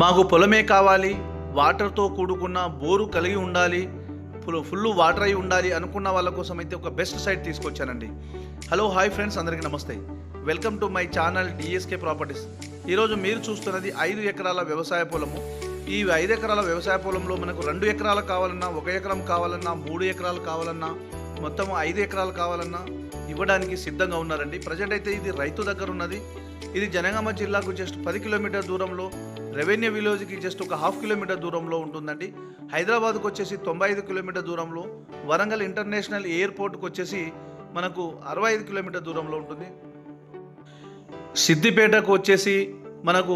మాకు పొలమే కావాలి వాటర్తో కూడుకున్న బోరు కలిగి ఉండాలి ఫుల్ ఫుల్ వాటర్ అయి ఉండాలి అనుకున్న వాళ్ళ కోసం అయితే ఒక బెస్ట్ సైట్ తీసుకొచ్చానండి. హలో హాయ్ ఫ్రెండ్స్ అందరికీ నమస్తే. Welcome to my channel DSK properties ఈరోజు మీరు చూస్తున్నది ఐదు ఎకరాల వ్యవసాయ పొలము. ఈ ఐదు ఎకరాల వ్యవసాయ పొలంలో మనకు రెండు ఎకరాలు కావాలన్నా ఒక ఎకరం కావాలన్నా మూడు ఎకరాలు కావాలన్నా మొత్తం ఐదు ఎకరాలు కావాలన్నా ఇవ్వడానికి సిద్ధంగా ఉన్నారండి. ప్రజెంట్ అయితే ఇది రైతు దగ్గర ఉన్నది. ఇది జనగామ జిల్లాకు జస్ట్ పది కిలోమీటర్ దూరంలో రెవెన్యూ విలేజ్కి జస్ట్ ఒక హాఫ్ కిలోమీటర్ దూరంలో ఉంటుందండి. హైదరాబాద్కు వచ్చేసి తొంభై ఐదు కిలోమీటర్ దూరంలో వరంగల్ ఇంటర్నేషనల్ ఎయిర్పోర్ట్కి వచ్చేసి మనకు అరవై ఐదు కిలోమీటర్ దూరంలో ఉంటుంది. సిద్దిపేటకు వచ్చేసి మనకు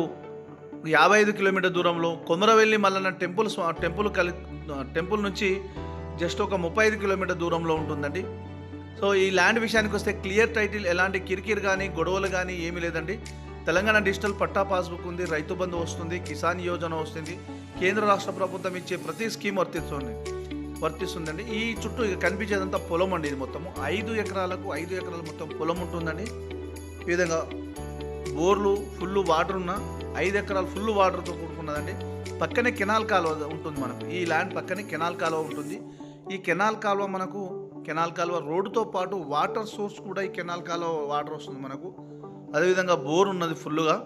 యాభై ఐదు కిలోమీటర్ దూరంలో కొమరవెల్లి మల్లన్న టెంపుల్ టెంపుల్ కలి టెంపుల్ నుంచి జస్ట్ ఒక ముప్పై ఐదు కిలోమీటర్ దూరంలో ఉంటుందండి. సో ఈ ల్యాండ్ విషయానికి వస్తే క్లియర్ టైటిల్ ఎలాంటి కిరికిరి కానీ గొడవలు కానీ ఏమీ లేదండి. తెలంగాణ డిజిటల్ పట్టా పాస్బుక్ ఉంది రైతు బంధు వస్తుంది కిసాన్ యోజన వస్తుంది. కేంద్ర రాష్ట్ర ప్రభుత్వం ఇచ్చే ప్రతి స్కీమ్ వర్తిస్తుంది వర్తిస్తుందండి. ఈ చుట్టూ ఇక కనిపించేదంతా పొలం అండి ఇది మొత్తము. ఐదు ఎకరాలకు ఐదు ఎకరాల మొత్తం పొలం ఉంటుందండి. ఈ విధంగా బోర్లు ఫుల్ వాటర్ ఉన్న ఐదు ఎకరాలు ఫుల్ వాటర్తో కూడుకున్నదండి. పక్కనే కెనాల్ కాలువ ఉంటుంది మనకు. ఈ ల్యాండ్ పక్కనే కెనాల్ కాలువ ఉంటుంది. ఈ కెనాల్ కాలువ మనకు కెనాల్ కాలువ రోడ్డుతో పాటు వాటర్ సోర్స్ కూడా ఈ కెనాల్ కాలువ వాటర్ వస్తుంది మనకు. అదేవిధంగా బోర్ ఉన్నది ఫుల్గా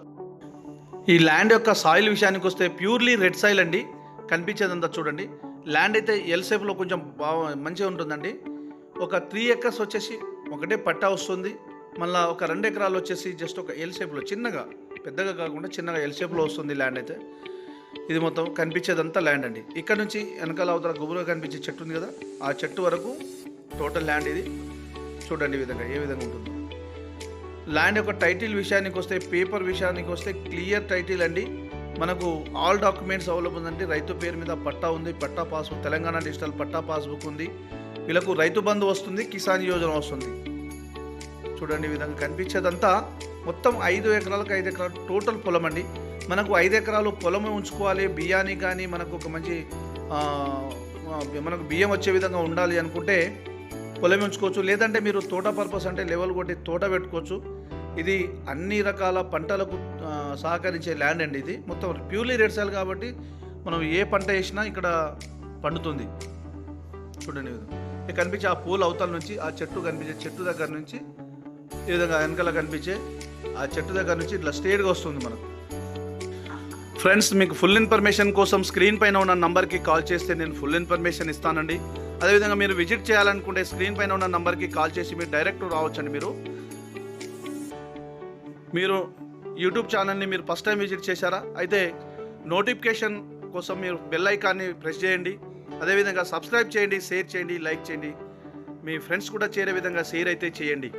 ఈ ల్యాండ్ యొక్క సాయిల్ విషయానికి వస్తే ప్యూర్లీ రెడ్ సాయిల్ అండి. కనిపించేదంతా చూడండి. ల్యాండ్ అయితే ఎల్ షేప్లో కొంచెం బాగా మంచిగా ఉంటుందండి. ఒక త్రీ ఎకర్స్ వచ్చేసి ఒకటే పట్టా వస్తుంది. మళ్ళీ ఒక రెండు ఎకరాలు వచ్చేసి జస్ట్ ఒక ఎల్ షేప్లో చిన్నగా పెద్దగా కాకుండా చిన్నగా ఎల్ షేప్లో వస్తుంది ల్యాండ్ అయితే. ఇది మొత్తం కనిపించేదంతా ల్యాండ్ అండి. ఇక్కడ నుంచి వెనకాల అవతల గుబురుగా కనిపించే చెట్టు ఉంది కదా ఆ చెట్టు వరకు టోటల్ ల్యాండ్ ఇది. చూడండి ఈ విధంగా ఏ విధంగా ఉంటుందో. ల్యాండ్ యొక్క టైటిల్ విషయానికి వస్తే పేపర్ విషయానికి వస్తే క్లియర్ టైటిల్ అండి. మనకు ఆల్ డాక్యుమెంట్స్ అవైలబుల్ ఉందండి రైతు పేరు మీద పట్టా ఉంది. పట్టా పాస్బుక్ తెలంగాణ డిజిటల్ పట్టా పాస్బుక్ ఉంది. వీళ్ళకు రైతు బంధు వస్తుంది కిసాన్ యోజన వస్తుంది. చూడండి ఈ విధంగా కనిపించేదంతా మొత్తం ఐదు ఎకరాలకు ఐదు ఎకరాలు టోటల్ పొలం అండి. మనకు ఐదు ఎకరాలు పొలం ఉంచుకోవాలి. బియ్యానికి కానీ మనకు ఒక మంచి మనకు బియ్యం వచ్చే విధంగా ఉండాలి అనుకుంటే పొలం ఉంచుకోవచ్చు. లేదంటే మీరు తోట పర్పస్ అంటే లెవెల్ కొట్టి తోట పెట్టుకోవచ్చు. ఇది అన్ని రకాల పంటలకు సహకరించే ల్యాండ్ అండి ఇది. మొత్తం ప్యూర్లీ రెడ్ సాయిల్ కాబట్టి మనం ఏ పంట వేసినా ఇక్కడ పండుతుంది. చూడండి ఇక్కడ కనిపించే ఆ పూల అవతల నుంచి ఆ చెట్టు కనిపించే చెట్టు దగ్గర నుంచి ఈ విధంగా వెనకాల కనిపించే ఆ చెట్టు దగ్గర నుంచి ఇట్లా స్ట్రేట్గా వస్తుంది మనకు. ఫ్రెండ్స్ మీకు ఫుల్ ఇన్ఫర్మేషన్ కోసం స్క్రీన్ పైన ఉన్న నంబర్కి కాల్ చేస్తే నేను ఫుల్ ఇన్ఫర్మేషన్ ఇస్తానండి. అదేవిధంగా మీరు విజిట్ చేయాలనుకుంటే స్క్రీన్ పైన ఉన్న నంబర్కి కాల్ చేసి మీరు డైరెక్ట్ రావచ్చండి మీరు. మీరు యూట్యూబ్ ఛానల్ని మీరు ఫస్ట్ టైం విజిట్ చేశారా? అయితే నోటిఫికేషన్ కోసం మీరు బెల్ ఐకాన్ని ప్రెస్ చేయండి. అదేవిధంగా సబ్స్క్రైబ్ చేయండి షేర్ చేయండి లైక్ చేయండి. మీ ఫ్రెండ్స్ కూడా చేరే విధంగా షేర్ అయితే చేయండి.